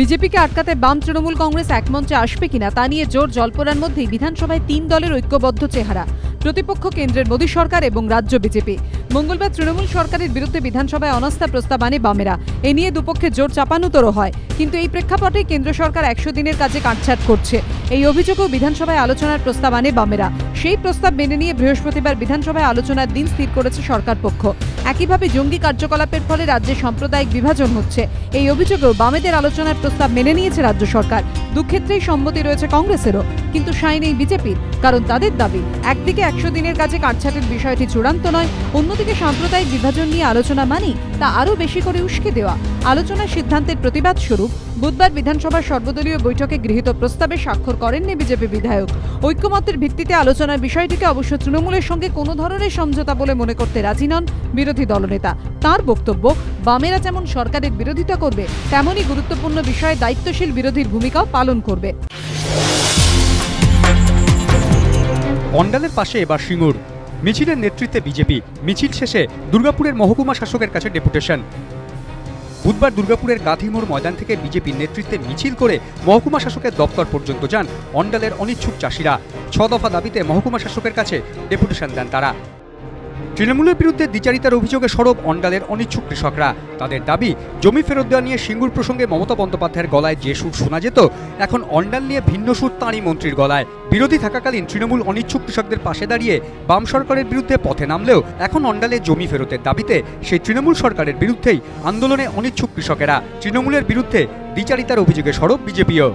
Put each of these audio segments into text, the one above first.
বিজেপিকে আটকাতে বাম তৃণমূল কংগ্রেস একমঞ্চে আসবে কিনা তা নিয়ে জোর জল্পনার মধ্যেই বিধানসভায় তিন দলের ঐক্যবদ্ধ চেহারা, প্রতিপক্ষ কেন্দ্রের মোদী সরকার এবং রাজ্য বিজেপি। মঙ্গলবার তৃণমূল সরকারের বিরুদ্ধে বিধানসভায় অনাস্থা প্রস্তাব আনে বামেরা। এ নিয়ে দুপক্ষে জোর চাপানুতরও হয়। কিন্তু এই প্রেক্ষাপটে কেন্দ্র সরকার একশো দিনের কাজে কাটছাট করছে। এই অভিযোগও বিধানসভায় আলোচনার প্রস্তাব আনে বামেরা। সেই প্রস্তাব মেনে নিয়ে বৃহস্পতিবার বিধানসভায় আলোচনার দিন স্থির করেছে সরকার পক্ষ। একইভাবে জঙ্গি কার্যকলাপের ফলে রাজ্যে সাম্প্রদায়িক বিভাজন হচ্ছে। এই অভিযোগেও বামেদের আলোচনার প্রস্তাব মেনে নিয়েছে রাজ্য সরকার। দুক্ষেত্রেই সম্মতি রয়েছে কংগ্রেসেরও। কিন্তু সাই নেই বিজেপির। কারণ তাদের দাবি, একদিকে একশো দিনের কাজে কাটছাটের বিষয়টি চূড়ান্ত নয়, অন্যদিকে সাম্প্রদায়িক বিভাজন নিয়ে আলোচনা মানি তা আরও বেশি করে উস্কে দেওয়া। আলোচনার সিদ্ধান্তের প্রতিবাদ স্বরূপ বুধবার বিধানসভার সর্বদলীয় বৈঠকে গৃহীত প্রস্তাবে স্বাক্ষর করেননি বিজেপি বিধায়ক। ঐক্যমত্যের ভিত্তিতে আলোচনার বিষয়টিকে অবশ্য তৃণমূলের সঙ্গে কোনো ধরনের সমঝোতা বলে মনে করতে রাজি নন বিরোধী দলনেতা। তার বক্তব্য, বামেরা যেমন সরকারের বিরোধিতা করবে, তেমনই গুরুত্বপূর্ণ বিষয়ে দায়িত্বশীল বিরোধীর ভূমিকাও পালন করবে। অন্ডালের পাশে এবার সিঙ্গুর। মিছিলের নেতৃত্বে বিজেপি, মিছিল শেষে দুর্গাপুরের মহকুমা শাসকের কাছে ডেপুটেশন। বুধবার দুর্গাপুরের গাঁধীমোড় ময়দান থেকে বিজেপির নেতৃত্বে মিছিল করে মহকুমা শাসকের দপ্তর পর্যন্ত যান অন্ডালের অনিচ্ছুক চাষিরা। ছ দফা দাবিতে মহকুমা শাসকের কাছে ডেপুটেশন দেন তারা। তৃণমূলের বিরুদ্ধে দ্বিচারিতার অভিযোগে সরব অন্ডালের অনিচ্ছুক কৃষকরা। তাদের দাবি, জমি ফেরত দেওয়া নিয়ে সিঙ্গুর প্রসঙ্গে মমতা বন্দ্যোপাধ্যায়ের গলায় যে সুর শোনা যেত, এখন অন্ডাল নিয়ে ভিন্ন সুর তাঁরই মন্ত্রীর গলায়। বিরোধী থাকাকালীন তৃণমূল অনিচ্ছুক কৃষকদের পাশে দাঁড়িয়ে বাম সরকারের বিরুদ্ধে পথে নামলেও এখন অন্ডালে জমি ফেরতের দাবিতে সেই তৃণমূল সরকারের বিরুদ্ধেই আন্দোলনে অনিচ্ছুক কৃষকেরা। তৃণমূলের বিরুদ্ধে দ্বিচারিতার অভিযোগে সরব বিজেপিও।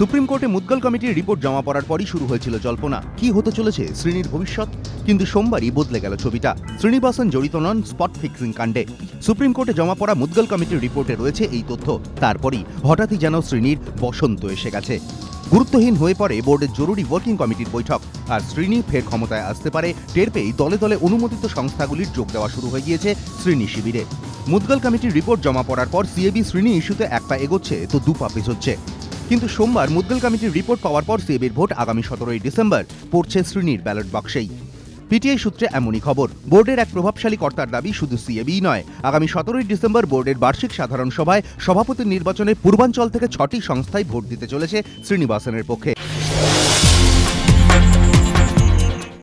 সুপ্রিম কোর্টে মুদ্গল কমিটির রিপোর্ট জমা পড়ার পরই শুরু হয়েছিল জল্পনা। কি হতে চলেছে শ্রীনির ভবিষ্যৎ? কিন্তু সোমবারই বদলে গেল ছবিটা। শ্রীনিবাসন জড়িত নন স্পট ফিক্সিং কাণ্ডে। সুপ্রিম কোর্টে জমা পড়া মুদ্গল কমিটির রিপোর্টে রয়েছে এই তথ্য। তারপরই হঠাৎই যেন শ্রীনির বসন্ত এসে গেছে। গুরুত্বহীন হয়ে পড়ে বোর্ডের জরুরি ওয়ার্কিং কমিটির বৈঠক। আর শ্রীনি ফের ক্ষমতায় আসতে পারে, টের পেয়েই দলে দলে অনুমোদিত সংস্থাগুলির যোগ দেওয়া শুরু হয়ে গিয়েছে শ্রীনি শিবিরে। মুদ্গল কমিটির রিপোর্ট জমা পড়ার পর সিএবি শ্রীনি ইস্যুতে এক পা এগোচ্ছে, তো দু পা পেছোচ্ছে। কিন্তু সোমবার মুদ্গল কমিটির রিপোর্ট পাওয়ার পর সিএবির ভোট আগামী সতেরোই ডিসেম্বর, পড়ছে শ্রেণির ব্যালট বাক্সেই। পিটিআই সূত্রে এমনই খবর, বোর্ডের এক প্রভাবশালী কর্তার দাবি শুধু সিএবি নয়, আগামী সতেরোই ডিসেম্বর বোর্ডের বার্ষিক সাধারণ সভায় সভাপতির নির্বাচনে পূর্বাঞ্চল থেকে ছটি সংস্থায় ভোট দিতে চলেছে শ্রীনিবাসনের পক্ষে।